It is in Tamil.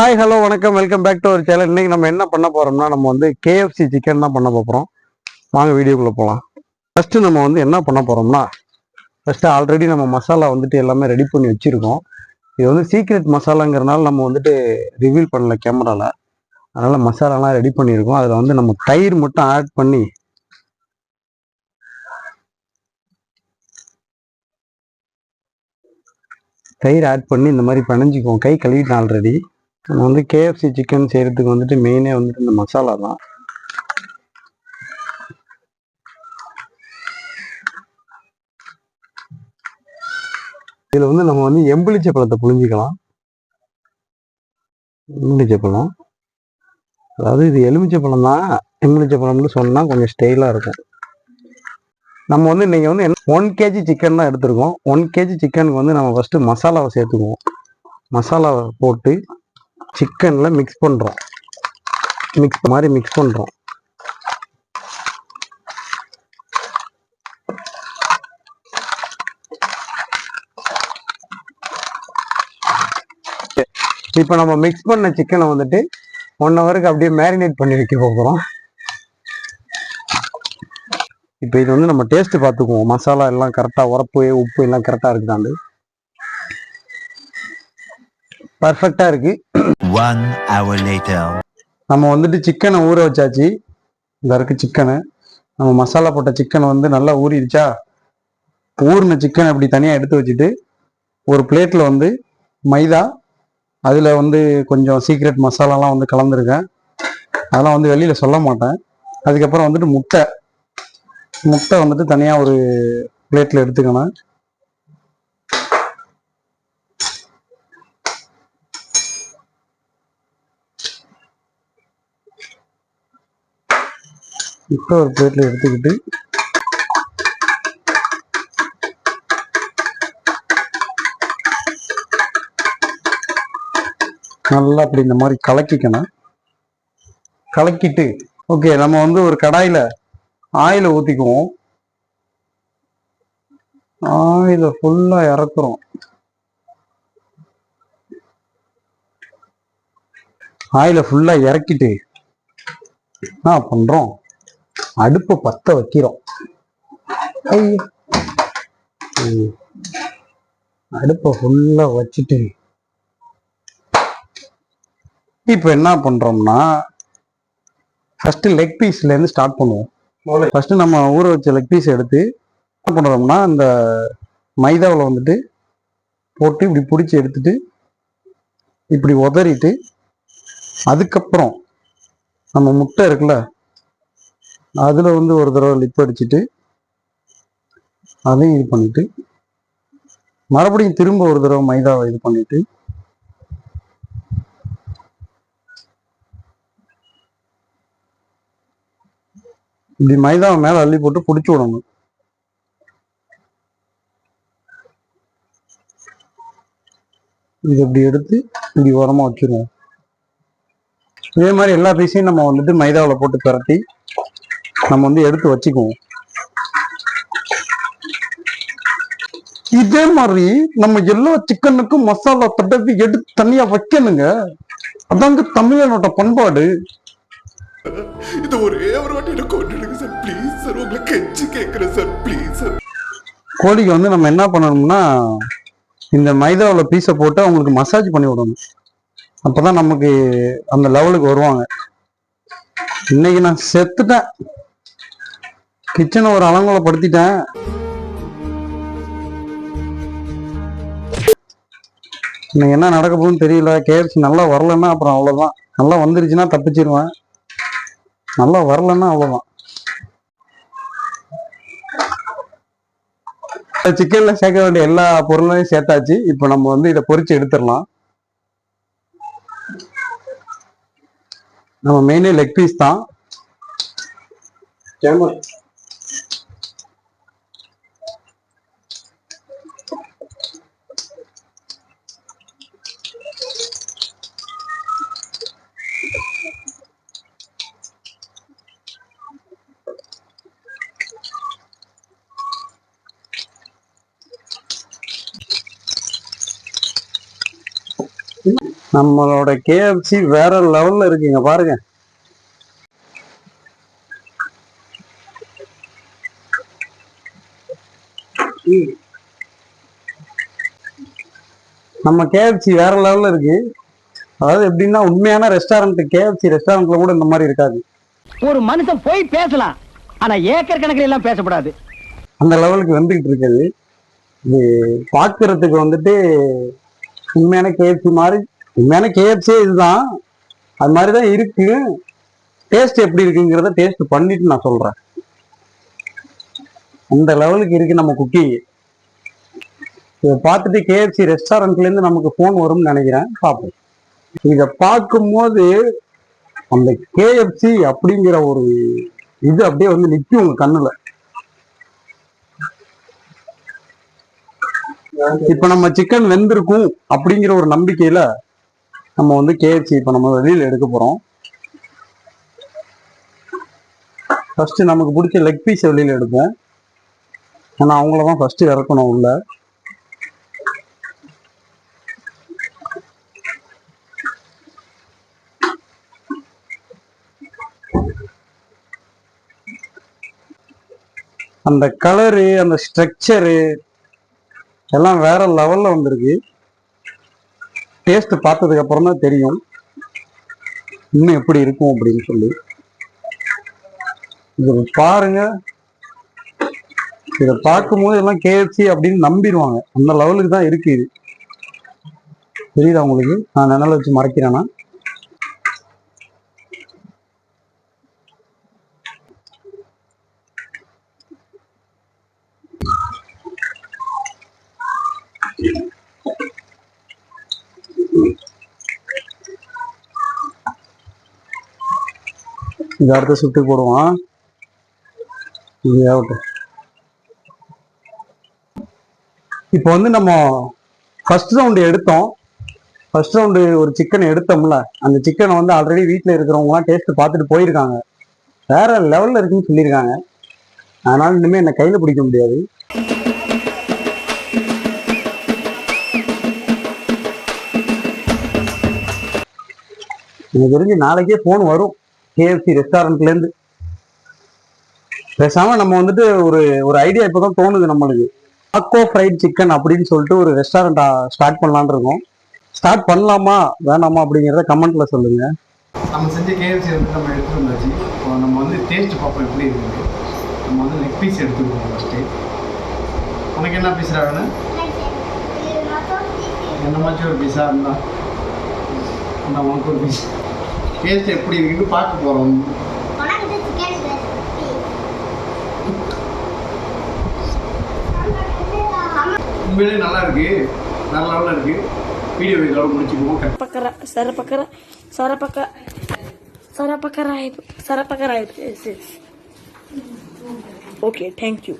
ஹாய் ஹலோ வணக்கம். Welcome back to our channel இன்னைக்கு நம்ம என்ன பண்ண போறோம்னா நம்ம வந்து கேஎஃப்சி சிக்கன் தான் பண்ண போகிறோம் வாங்க வீடியோக்குள்ளே போகலாம் ஃபஸ்ட்டு நம்ம வந்து என்ன பண்ண போகிறோம்னா ஃபஸ்ட்டு ஆல்ரெடி நம்ம மசாலா வந்துட்டு எல்லாமே ரெடி பண்ணி வச்சுருக்கோம். இது வந்து சீக்ரெட் மசாலாங்கிறனால நம்ம வந்துட்டு ரிவீல் பண்ணல கேமராவில் அதனால் மசாலாலாம் ரெடி பண்ணியிருக்கோம். அதில் வந்து நம்ம தயிர் மட்டும் ஆட் பண்ணி தயிர் ஆட் பண்ணி இந்த மாதிரி பிணைஞ்சிக்குவோம். கை கழுவிட்டேன் ஆல்ரெடி நம்ம வந்து கேஎஃப்சி சிக்கன் செய்கிறதுக்கு வந்துட்டு மெயினே வந்துட்டு இந்த மசாலா தான். இதில் வந்து நம்ம வந்து எம்புளிச்சை பழத்தை புழிஞ்சிக்கலாம். எலுமிச்சை பழம் அதாவது இது எலுமிச்சை பழம் தான். எலுமிச்சை பழம்னு சொன்னால் கொஞ்சம் ஸ்டைலாக இருக்கும். நம்ம வந்து இன்றைக்கி வந்து ஒன் கேஜி சிக்கன் தான் எடுத்திருக்கோம். ஒன் கேஜி சிக்கனுக்கு வந்து நம்ம ஃபஸ்ட்டு மசாலாவை சேர்த்துக்குவோம். மசாலாவை போட்டு சிக்கனில் மிக்ஸ் பண்ணுறோம் மிக்ஸ் மாதிரி மிக்ஸ் பண்ணுறோம் இப்போ நம்ம மிக்ஸ் பண்ண சிக்கனை வந்துட்டு ஒன் ஹவருக்கு அப்படியே மேரினேட் பண்ணி வைக்க போகிறோம் இப்போ இது வந்து நம்ம டேஸ்ட்டு பார்த்துக்குவோம். மசாலா எல்லாம் கரெக்டாக உரப்பு உப்பு எல்லாம் கரெக்டாக இருக்குதாண்டு. பர்ஃபெக்டாக இருக்கு. One hour later. நம்ம வந்துட்டு சிக்கனை ஊற வச்சாச்சு. இந்த இருக்கு சிக்கனு நம்ம மசாலா போட்ட சிக்கனை வந்து நல்லா ஊறிடுச்சா? ஊறின சிக்கனை இப்படி தனியாக எடுத்து வச்சுட்டு ஒரு பிளேட்டில் வந்து மைதா அதில் வந்து கொஞ்சம் சீக்ரெட் மசாலாலாம் வந்து கலந்துருக்கேன். அதெல்லாம் வந்து வெளியில் சொல்ல மாட்டேன். அதுக்கப்புறம் வந்துட்டு முட்டை. முட்டை வந்துட்டு தனியாக ஒரு பிளேட்டில் எடுத்துக்கணும். இப்போ ஒரு பிளேட்டில் எடுத்துக்கிட்டு நல்லா அப்படி இந்த மாதிரி கலக்கிக்கணும். கலக்கிட்டு ஓகே நம்ம வந்து ஒரு கடாயில் ஆயில ஊற்றிக்குவோம் ஆயில ஃபுல்லாக இறக்குறோம். ஆயில ஃபுல்லாக இறக்கிட்டு என்ன பண்ணுறோம் அடுப்பை பத்த வைக்கிறோம் ஐயோ. அடுப்பை ஃபுல்லா வச்சுட்டு இப்போ என்ன பண்றோம்னா ஃபர்ஸ்ட் லெக் பீஸ்ல இருந்து ஸ்டார்ட் பண்ணுவோம் ஃபர்ஸ்ட் நம்ம ஊற வச்ச லெக் பீஸ் எடுத்து என்ன பண்றோம்னா அந்த மைதாவில் வந்துட்டு போட்டு இப்படி பிடிச்சி எடுத்துட்டு இப்படி உதறிட்டு அதுக்கப்புறம் நம்ம முட்டை இருக்குல்ல அதில் வந்து ஒரு தடவை லிப் அடிச்சுட்டு அதையும் இது பண்ணிட்டு மறுபடியும் திரும்ப ஒரு தடவை மைதாவை இது பண்ணிட்டு இப்படி மைதாவை மேலே அள்ளி போட்டு பிடிச்சி விடணும். இது இப்படி எடுத்து இப்படி உரமாக வச்சிருவோம். இதே மாதிரி எல்லா பீஸையும் நம்ம வந்துட்டு மைதாவில் போட்டு பிரட்டி நம்ம வந்து எடுத்து வச்சுக்குவோம். இதே மாதிரி நம்ம எல்லா சிக்கனுக்கும் மசாலா தடவி எடுத்து தனியா வைக்கணுங்க. அதாங்க தமிழனோட பண்பாடு. இது ஒரே ஒரு வாட்டி எனக்கு கொண்டுடுங்க சார். ப்ளீஸ் சார் உங்களை கெஞ்சி கேட்குறேன் சார். ப்ளீஸ் சார் கோழிக்கு வந்து நம்ம என்ன பண்ணணும்னா இந்த மைதாவில் பீஸை போட்டு அவங்களுக்கு மசாஜ் பண்ணி விடணும். அப்பதான் நமக்கு அந்த லெவலுக்கு வருவாங்க. இன்னைக்கு நான் செத்துட்டேன். கிச்சனை ஒரு அலங்கோலப்படுத்திட்டேன். இன்னைக்கு என்ன நடக்க போகுதுன்னு தெரியல. கேஎஃப்சி நல்லா வரலன்னா அப்புறம் அவ்வளோதான் நல்லா வந்துருச்சுன்னா தப்பிச்சிருவேன். நல்லா வரலன்னா அவ்வளோதான் சிக்கன்ல சேர்க்க வேண்டிய எல்லா பொருளையும் சேர்த்தாச்சு. இப்போ நம்ம வந்து இதை பொறிச்சு எடுத்துடலாம். நம்ம மெயினே லெக் பீஸ் தான். நம்மளோட கேஎஃப்சி வேற லெவல்ல இருக்குங்க பாருங்க. நம்ம கேஎஃப்சி வேற லெவல்ல இருக்கு. அதாவது எப்படின்னா உண்மையான ரெஸ்டாரண்ட் கேஎஃப்சி ரெஸ்டாரண்ட்ல கூட இந்த மாதிரி இருக்காது. ஒரு மனுஷன் போய் பேசலாம் ஆனா ஏக்கர் கணக்கில் எல்லாம் பேசப்படாது. அந்த லெவலுக்கு வந்துகிட்டு இருக்குது. இது பாக்குறதுக்கு வந்துட்டு உண்மையான கேஎஃப்சி மாதிரி உண்மையான கேஎஃப்சியே இதுதான். அது மாதிரி தான் இருக்கு. டேஸ்ட் எப்படி இருக்குங்கிறத டேஸ்ட் பண்ணிட்டு நான் சொல்றேன். அந்த லெவலுக்கு இருக்கு நம்ம குக்கிங் இதை பார்த்துட்டு கேஎஃப்சி ரெஸ்டாரண்ட்லேருந்து நமக்கு ஃபோன் வரும்னு நினைக்கிறேன். பார்ப்போம். இதை பார்க்கும்போது அந்த கேஎஃப்சி அப்படிங்கிற ஒரு இது அப்படியே வந்து நிற்கும் உங்கள் கண்ணுல. இப்ப நம்ம சிக்கன் வெந்திருக்கும் அப்படிங்கிற ஒரு நம்பிக்கையில நம்ம வந்து கேஎஃப்சி இப்ப நம்ம வெளியில எடுக்க போறோம். ஃபர்ஸ்ட் நமக்கு பிடிச்ச லெக் பீஸ் வெளியில எடுப்போம். ஏன்னா அவங்கள தான் ஃபர்ஸ்ட் இறக்கணும் உள்ள. அந்த கலரு அந்த ஸ்ட்ரக்சரு எல்லாம் வேற லெவல்ல வந்திருக்கு. டேஸ்ட் பார்த்ததுக்கு அப்புறம் தான் தெரியும். இன்னும் எப்படி இருக்கும் அப்படின்னு சொல்லி. இது பாருங்க. இதை பார்க்கும்போது எல்லாம் கேஎஃப்சி அப்படின்னு நம்பிடுவாங்க. அந்த லெவலுக்கு தான் இருக்கு இது. தெரியுதா உங்களுக்கு? நான் நினைல வச்சு மறைக்கிறேன்னா இது அடுத்த சுட்டு போடுவான். இது ஆகட்டும் இப்போ வந்து நம்ம ஃபர்ஸ்ட் ரவுண்டு எடுத்தோம். ஃபர்ஸ்ட் ரவுண்டு ஒரு சிக்கன் எடுத்தோம்ல. அந்த சிக்கனை வந்து ஆல்ரெடி வீட்டில் இருக்கிறவங்கலாம் டேஸ்ட் பார்த்துட்டு போயிருக்காங்க. வேற லெவல்ல இருக்குன்னு சொல்லியிருக்காங்க. அதனால இனிமேல் என்னை கையில் பிடிக்க முடியாது. எனக்கு தெரிஞ்சு நாளைக்கே ஃபோன் வரும். கேஎஃப்சி ரெஸ்டாரண்ட்லேருந்து பேசாம நம்ம வந்துட்டு ஒரு ஒரு ஐடியா இப்போதான் தோணுது நம்மளுக்கு. ஆக்கோ ஃப்ரைட் சிக்கன் அப்படின்னு சொல்லிட்டு ஒரு ரெஸ்டாரண்ட் ஸ்டார்ட் பண்ணலான்னு இருக்கோம். ஸ்டார்ட் பண்ணலாமா வேணாமா அப்படிங்கிறத கமெண்ட்ல சொல்லுங்க. நம்ம செஞ்ச கேஎஃப்சி வந்து நம்ம வந்தாச்சு. இப்போ நம்ம வந்து டேஸ்ட் பார்ப்போம் எப்படி இருக்குது நம்ம வந்து லெக் பீஸ் எடுத்துக்குவோம் ஃபஸ்ட்டு உனக்கு என்ன பீஸா வேணும்? என்ன மாதிரி ஒரு பீஸா இருந்தா? அந்த உனக்கு ஒரு பீஸ் டேஸ்ட் எப்படி இருக்குன்னு பார்க்க போகிறோம் உண்மையிலே நல்லா இருக்கு நல்ல லெவலில் இருக்கு வீடியோ இதோட முடிச்சுக்குவோம் Pakara, Sara Pakara, Sara Pakara, Sara Pakara, Sara Pakara. Yes, yes. Okay, thank you.